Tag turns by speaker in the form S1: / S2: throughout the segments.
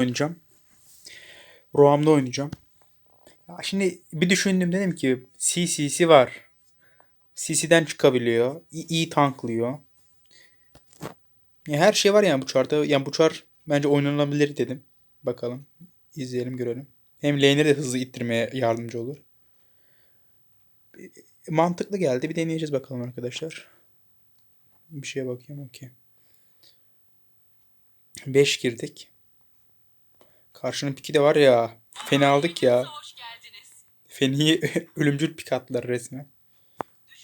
S1: oynayacağım. Roam'da oynayacağım. Ya şimdi bir düşündüm dedim ki CC'si var. CC'den çıkabiliyor. İyi, tanklıyor. Ya her şey var yani bu çarda. Yani bu çar bence oynanabilir dedim. Bakalım. izleyelim görelim. Hem lane'leri de hızlı ittirmeye yardımcı olur. Mantıklı geldi. Bir deneyeceğiz bakalım arkadaşlar. Bir şeye bakayım. Okey. 5 girdik. Karşının piki de var ya. Fena aldık ya. Feni'yi ölümcül pik attılar resmen.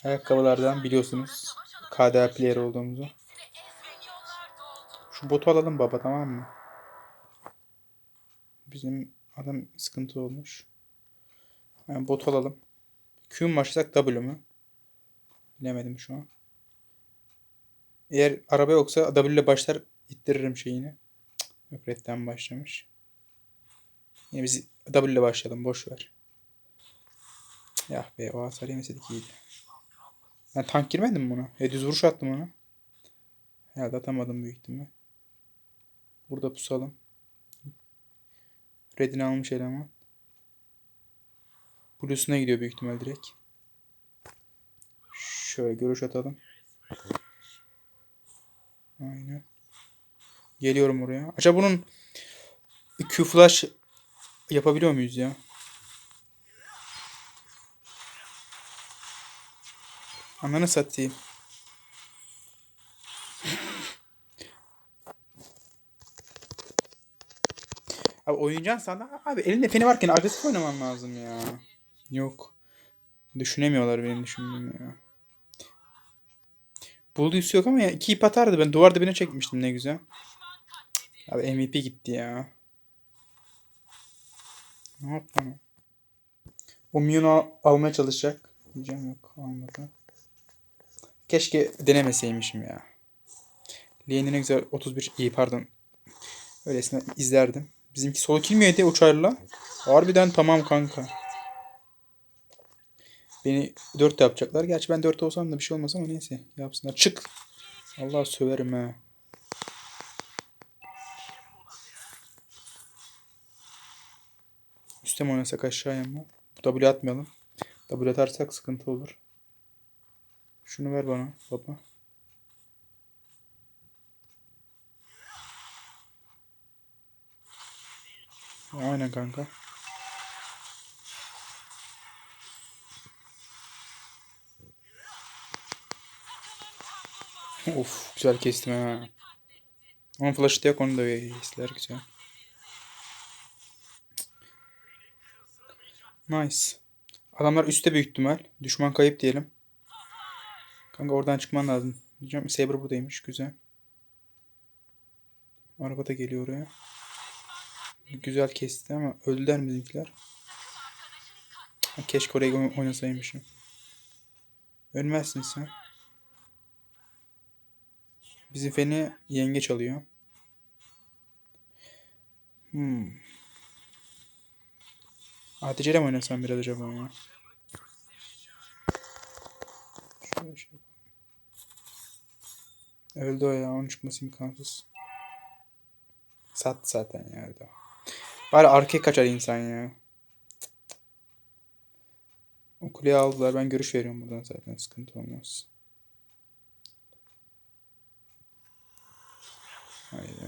S1: Ayakkabılardan biliyorsunuz. KDA player olduğumuzu. Şu botu alalım baba tamam mı? Bizim adam sıkıntı olmuş. Yani bot alalım. Q mu başlasak W mü? Bilemedim şu an. Eğer araba yoksa W ile başlar ittiririm şeyini. Yok redden başlamış. Yine biz W ile başlayalım boş ver. Ya be o hasar yemeseydik iyiydi. Ben tank girmedim buna? E düz vuruş attım ona. Herhalde atamadım büyük ihtimal. Burada pusalım. Red'ini almış eleman. Blue'suna gidiyor büyük ihtimal direkt. Şöyle görüş atalım. Aynen. Geliyorum oraya. Acaba bunun bir Q flash yapabiliyor muyuz ya? Ananı satayım. Abi oynayacaksın sana. Abi elinde feni varken agresif oynaman lazım ya. Yok. Düşünemiyorlar benim düşündüğümü ya. Bulduysa yok ama ya iki ip atardı. Ben duvar dibine çekmiştim ne güzel. Abi MVP gitti ya. Yaptı lan o? Mion'u al- almaya çalışacak. Diyeceğim yok almadı. Keşke denemeseymişim ya. Lane'ine ne güzel 31 iyi pardon. Öylesine izlerdim. Bizimki solo kill mi yedi uçarla? Harbiden tamam kanka. Beni 4 yapacaklar. Gerçi ben 4 olsam da bir şey olmaz ama neyse. Yapsınlar. Çık. Allah söverim ha. Üste mi oynasak aşağıya mı? W atmayalım. W atarsak sıkıntı olur. Şunu ver bana baba. Aynen kanka. Of güzel kestim ha. Onun flash'ı da yok onu da güzel. Nice. Adamlar üstte büyük ihtimal. Düşman kayıp diyelim. Kanka oradan çıkman lazım. Diyeceğim Saber buradaymış. Güzel. Araba da geliyor oraya. Güzel kesti ama öldüler mi bizimkiler? Keşke oraya oyn- oynasaymışım. Ölmezsin sen. Bizim feni yengeç alıyor. Hmm. ADC'yle mi oynasam biraz acaba ya? Şey. Öldü o ya. Onun çıkması imkansız. Sat zaten ya öldü. Bari arkaya kaçar insan ya. O kuleyi aldılar. Ben görüş veriyorum buradan zaten. Sıkıntı olmaz. Haydi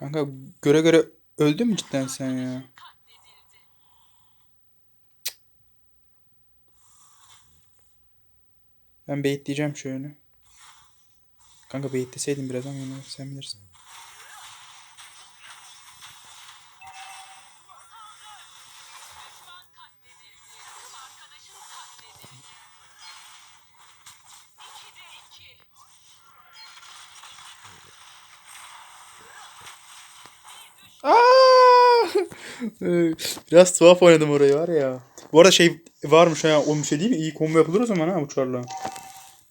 S1: Kanka göre göre öldün mü cidden sen ya? Ben beyitleyeceğim şöyle. Kanka beyitleseydin biraz ama sen bilirsin. Biraz tuhaf oynadım orayı var ya. Bu arada şey varmış ha. O şey değil mi? İyi combo yapılır o zaman ha uçarla.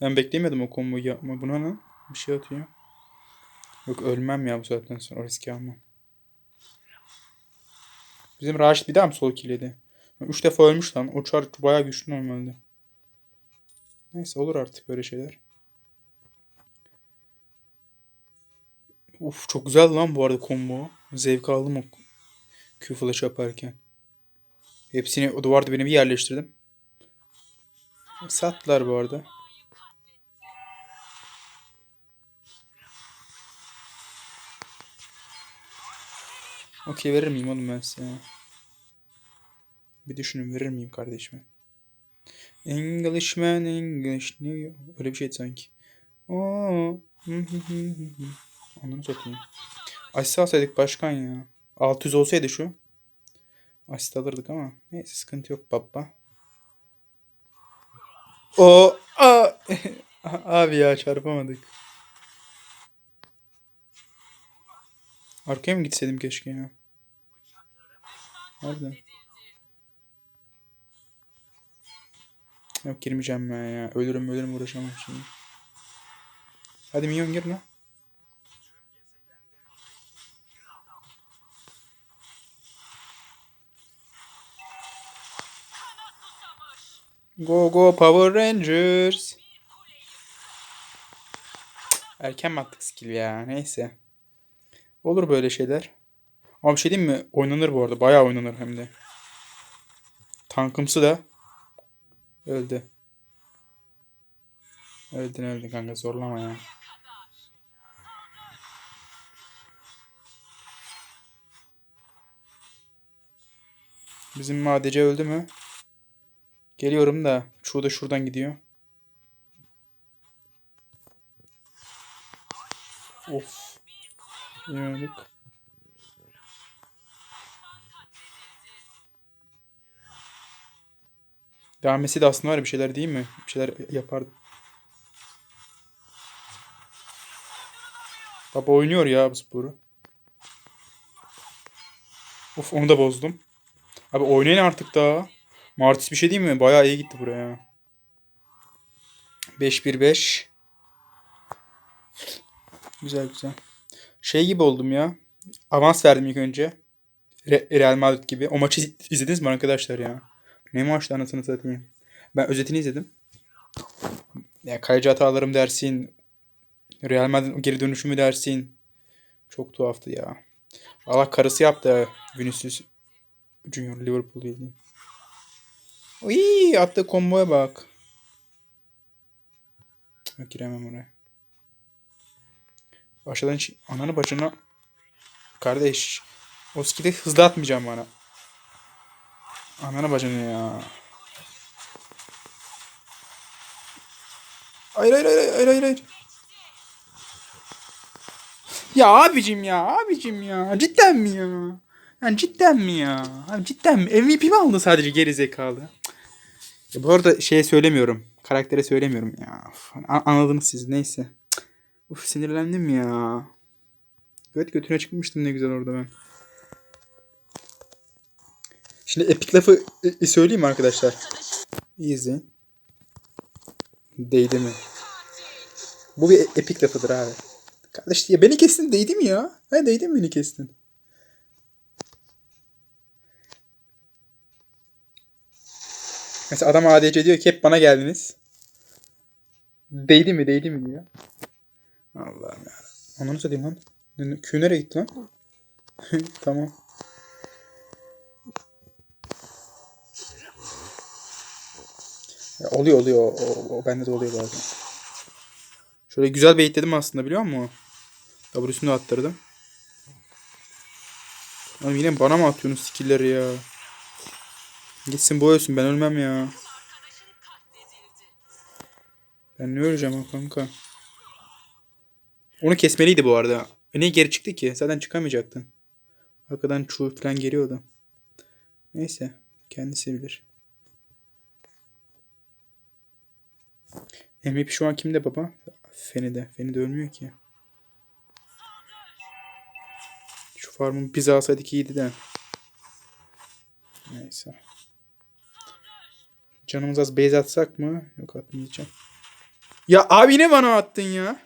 S1: Ben beklemedim o comboyu yapma. Buna ne? Bir şey atıyor. Yok ölmem ya bu saatten sonra. O riski almam. Bizim Raşit bir daha mı sol killedi? Üç defa ölmüş lan. O çar bayağı güçlü normalde. Neyse olur artık böyle şeyler. Uf çok güzel lan bu arada combo. Zevk aldım o Q flash yaparken. Hepsini o duvar dibine bir yerleştirdim. Sattılar bu arada. Okey verir miyim oğlum ben size? Bir düşünün verir miyim kardeşime? Englishman English New York. Öyle bir şeydi sanki. Oo. Ananı satayım. Asist alsaydık başkan ya. 600 olsaydı şu. Asist alırdık ama. Neyse sıkıntı yok baba. O abi ya çarpamadık. Arkaya mı gitseydim keşke ya? Nerede? Yok girmeyeceğim ben ya. Ölürüm ölürüm uğraşamam şimdi. Hadi minyon gir lan. Go go Power Rangers. Erken mi skill ya? Neyse. Olur böyle şeyler. Ama bir şey diyeyim mi? Oynanır bu arada. Bayağı oynanır hem de. Tankımsı da öldü. Öldün öldün kanka zorlama ya. Bizim madece öldü mü? Geliyorum da. Çoğu da şuradan gidiyor. Of. Yemedik. Devam etseydi aslında var bir şeyler değil mi? Bir şeyler yapardı. Baba oynuyor ya bu sporu. Of onu da bozdum. Abi oynayın artık daha. Martis bir şey değil mi? Bayağı iyi gitti buraya. 5-1-5. Güzel güzel. Şey gibi oldum ya. Avans verdim ilk önce. Re- Real Madrid gibi. O maçı iz- izlediniz mi arkadaşlar ya? Ne maçtı anasını satayım. Ben özetini izledim. Ya kaleci hatalarım dersin. Real Madrid'in geri dönüşümü dersin. Çok tuhaftı ya. Allah karısı yaptı Vinicius Junior Liverpool bildiğin. Uy, attığı komboya bak. Cık, Giremem oraya. Hiç ananı bacına kardeş o skill'i hızlı atmayacağım bana. Ananı bacını ya. Hayır hayır hayır hayır hayır hayır. Ya abicim ya abicim ya cidden mi ya? Yani cidden mi ya? Abi cidden mi? MVP mi aldı sadece geri zekalı? Bu arada şeye söylemiyorum. Karaktere söylemiyorum ya. Anladınız siz neyse. Uf sinirlendim ya. Göt götüne çıkmıştım ne güzel orada ben. Şimdi epik lafı e, söyleyeyim mi arkadaşlar? İzleyin. Değdi mi? Bu bir epik lafıdır abi. Kardeş ya beni kestin değdi mi ya? Ha değdi mi beni kestin? Mesela adam ADC diyor ki hep bana geldiniz. Değdi mi değdi mi diyor. Allah'ım ya. Ananı satayım lan. Q nereye gitti lan? tamam. Ya oluyor oluyor. O, o, o bende de oluyor bazen. Şöyle güzel baitledim aslında biliyor musun? W'sunu da attırdım. Oğlum yine bana mı atıyorsunuz skill'leri ya? Gitsin ölsün ben ölmem ya. Ben ne öleceğim ha kanka? Onu kesmeliydi bu arada. E niye geri çıktı ki? Zaten çıkamayacaktın. Arkadan çuğ falan geliyordu. Neyse. Kendisi bilir. MVP şu an kimde baba? Feni'de. Feni'de ölmüyor ki. Şu farmın biz alsaydık iyiydi de. Neyse. Canımız az base atsak mı? Yok atmayacağım. Ya abi ne bana attın ya?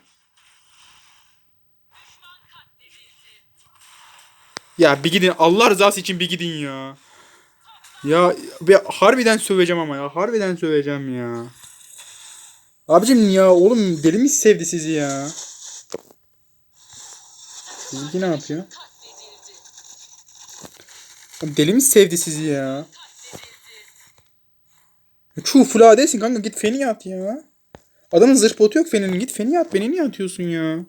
S1: Ya bir gidin Allah rızası için bir gidin ya. Ya bir harbiden söveceğim ama ya. Harbiden söveceğim ya. Abicim ya oğlum deli mi sevdi sizi ya? Sizinki ne yapıyor? Deli mi sevdi sizi ya? Çuğ full AD'sin kanka git feni at ya. Adamın zırh botu yok fenin git feni at beni niye atıyorsun ya?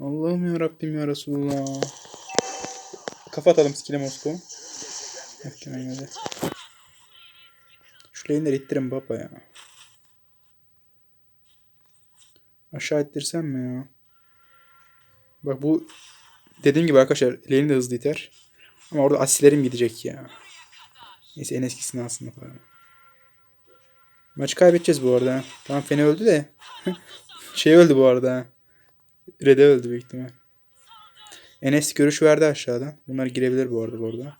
S1: Allah'ım ya Rabbim ya Resulullah. Kafa atalım skill'e Moskova. Muhtemelen öyle. Şu lane'leri ittirin baba ya. Aşağı ittirsem mi ya? Bak bu dediğim gibi arkadaşlar lane'i de hızlı iter. Ama orada asilerim gidecek ya. Neyse en eskisini aslında falan. Maçı kaybedeceğiz bu arada. Tamam Feni öldü de. şey öldü bu arada. Red'e öldü büyük ihtimal. Enes görüş verdi aşağıdan. Bunlar girebilir bu arada bu arada.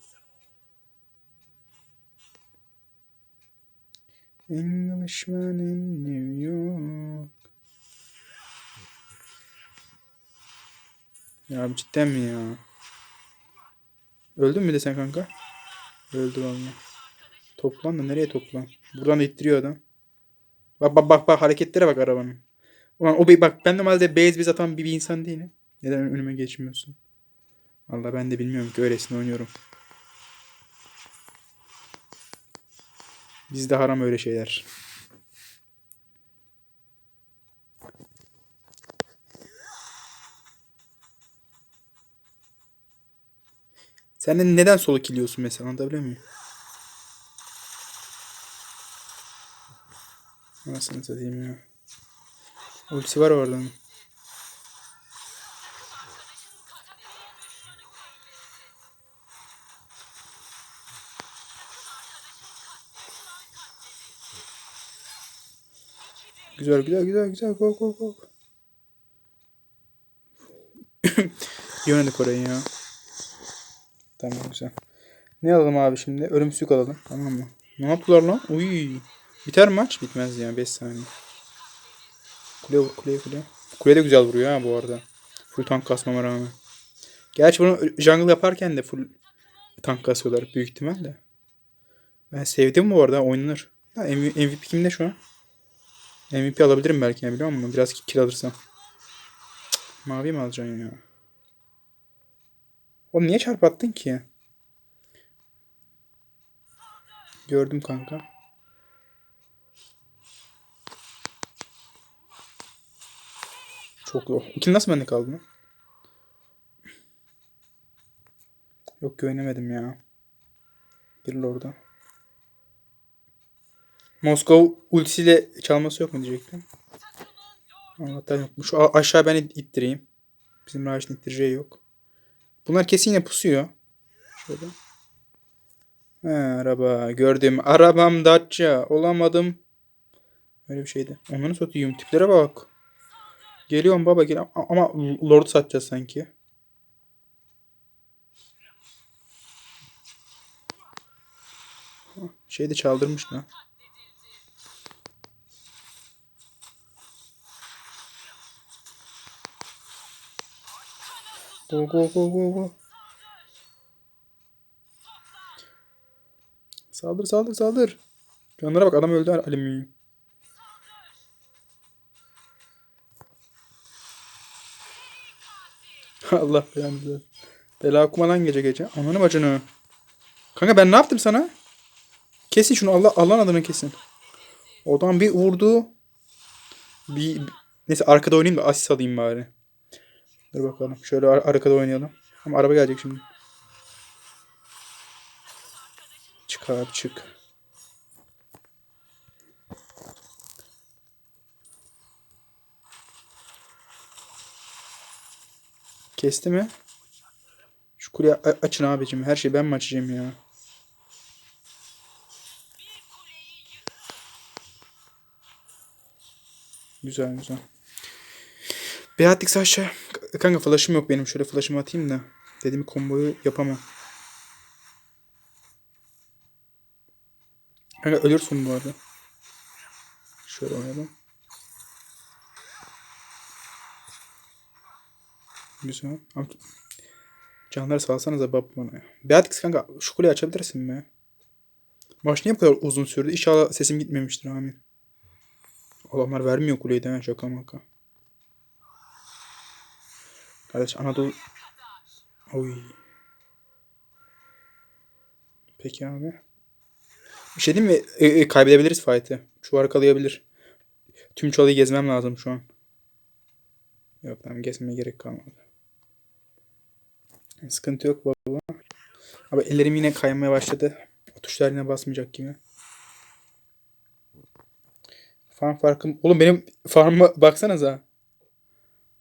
S1: Englishman in New York. Ya cidden mi ya? Öldün mü de sen kanka? Öldü vallahi. Toplan da nereye toplan? Buradan da ittiriyor adam. Bak bak bak bak hareketlere bak arabanın. Ulan o bak ben normalde base biz atan bir, bir insan değilim. Neden önüme geçmiyorsun? Vallahi ben de bilmiyorum ki öylesine oynuyorum. Bizde haram öyle şeyler. Sen de neden solo killiyorsun mesela anlatabiliyor muyum? Anasını satayım ya. Ultisi var orada mı? Güzel güzel güzel güzel go go go. Oynadık orayı ya. Tamam güzel. Ne alalım abi şimdi? Ölümsüzlük alalım. Tamam mı? Ne yaptılar lan? Uy. Biter maç? Bitmez ya. 5 saniye. Kule vur kuleye kule. Kule de güzel vuruyor ha bu arada. Full tank kasmama rağmen. Gerçi bunu jungle yaparken de full tank kasıyorlar büyük ihtimalle. Ben sevdim bu arada oynanır. MV- MVP kimde şu an? MVP alabilirim belki ya biliyor musun? Biraz kill alırsam. Mavi mi alacaksın ya? Oğlum niye çarp attın ki? Gördüm kanka. Çok zor. İkili nasıl bende kaldı? Yok güvenemedim ya. Gir orada. Moskova ultisiyle çalması yok mu diyecektim. Allah'tan yokmuş. A- aşağı ben it- ittireyim. Bizim Raş'ın ittireceği yok. Bunlar kesin yine pusuyor. Şöyle. He, araba gördüm. Arabam Dacia. Olamadım. Öyle bir şeydi. Onları satayım. Tiplere bak. Geliyorum baba gel. Ama Lord satacağız sanki. Şey de çaldırmış lan. Go go go go go. Saldır saldır saldır. Canlara bak adam öldü alüminyum. Allah belanı. Bela okumadan gece gece. Ananı bacını. Kanka ben ne yaptım sana? Kesin şunu Allah Allah'ın adını kesin. Oradan bir vurdu. Bir neyse arkada oynayayım da asist alayım bari. Dur bakalım. Şöyle ar- arkada oynayalım. Ama araba gelecek şimdi. Çık abi çık. Kesti mi? Şu kuleyi açın abicim. Her şeyi ben mi açacağım ya? Güzel güzel. Beatrix aşağı. Kanka flash'ım yok benim. Şöyle flash'ımı atayım da. Dediğim komboyu yapamam. Kanka ölürsün bu arada. Şöyle oynayalım. Güzel. Ama Canları salsanıza bab bana. Beatrix kanka şu kuleyi açabilirsin mi? Maç niye bu kadar uzun sürdü? İnşallah sesim gitmemiştir amin. Adamlar vermiyor kuleyi de şaka maka. Kardeş Anadolu... Oy. Peki abi. Bir şey diyeyim mi? E, e, kaybedebiliriz fight'ı. Şu arkalayabilir. Tüm çalıyı gezmem lazım şu an. Yok tamam gezmeye gerek kalmadı. Sıkıntı yok baba. Abi ellerim yine kaymaya başladı. O tuşlar yine basmayacak gibi. Farm farkım... Oğlum benim farma baksanıza.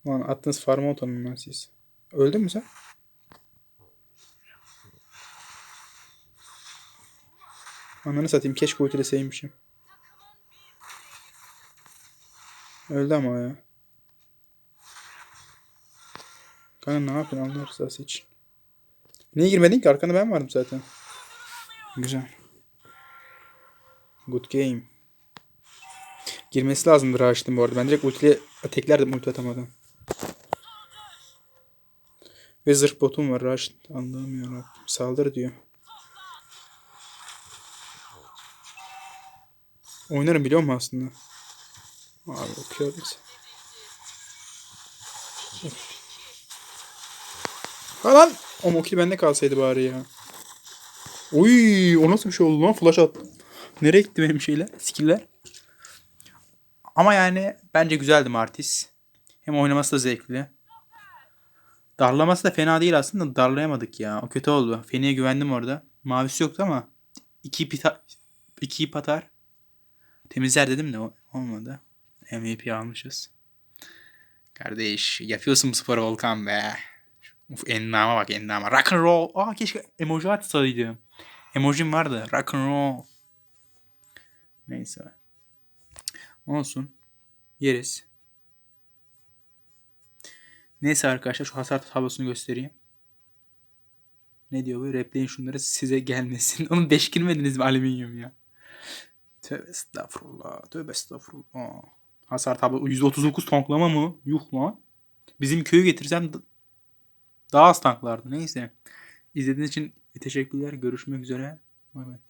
S1: Lan attığınız farma otanım lan siz. Öldün mü sen? Ananı satayım. Keşke ultileseymişim. Öldü ama ya. Kanka ne yapıyorsun Allah rızası için. Niye girmedin ki? Arkanda ben vardım zaten. Güzel. Good game. Girmesi lazımdır Raşit'in bu arada. Ben direkt ultiyle teklerdim ulti atamadan. Ve zırh botum var Raşit. Allah'ım yarabbim. Saldır diyor. Oynarım biliyor musun aslında? Abi okuyor biz. Ha! O mokil bende kalsaydı bari ya. Uy, o nasıl bir şey oldu lan? Flash attım. Nereye gitti benim şeyler? Skill'ler? Ama yani bence güzeldi Martis. Hem oynaması da zevkli. Darlaması da fena değil aslında. Darlayamadık ya. O kötü oldu. Feni'ye güvendim orada. Mavisi yoktu ama iki pita iki ip atar. Temizler dedim de olmadı. MVP almışız. Kardeş yapıyorsun bu sporu Volkan be. Uf endama bak endama. Rock and roll. Aa keşke emoji atsaydım. Emojim vardı. Rock and roll. Neyse. Olsun. Yeriz. Neyse arkadaşlar şu hasar tablosunu göstereyim. Ne diyor bu? Repleyin şunları size gelmesin. 5 girmediniz mi alüminyum ya? Tövbe estağfurullah. Tövbe estağfurullah. Hasar tablo %39 tanklama mı? Yuh lan. Bizim köyü getirsem daha az tanklardı. Neyse. İzlediğiniz için teşekkürler. Görüşmek üzere. Bay bay.